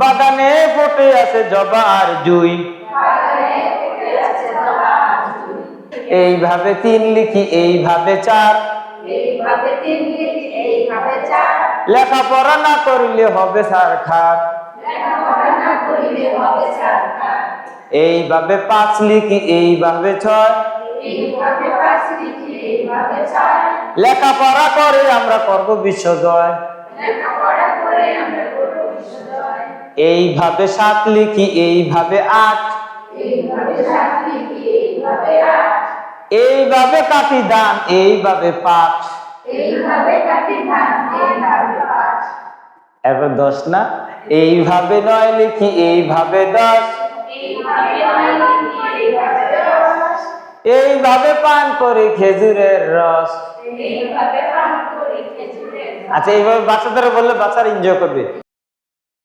বাগানে ফোটে আছে জবা আর জুই। এইভাবে তিন লিখি, এইভাবে চার। লেখাপড়া না করিলে হবে সার খার। এইভাবে পাঁচ লিখি, এইভাবে ছয়। লেখাপড়া করে আমরা করব বিশ্বজয়। লেখাপড়া করে আমরা করব বিশ্বজয় এইভাবে সাত লিখি এইভাবে আট। এইভাবে কাটি দান এইভাবে পাঁচ এবার দশ না? এইভাবে নয় লিখি এইভাবে দশ। এইভাবে নয় এইভাবে পান করি খেজুরের রস। এইভাবে পান করি খেজুরের রস। আচ্ছা এইভাবে বাচ্চাদের বললে বাচ্চারা এনজয় করবে।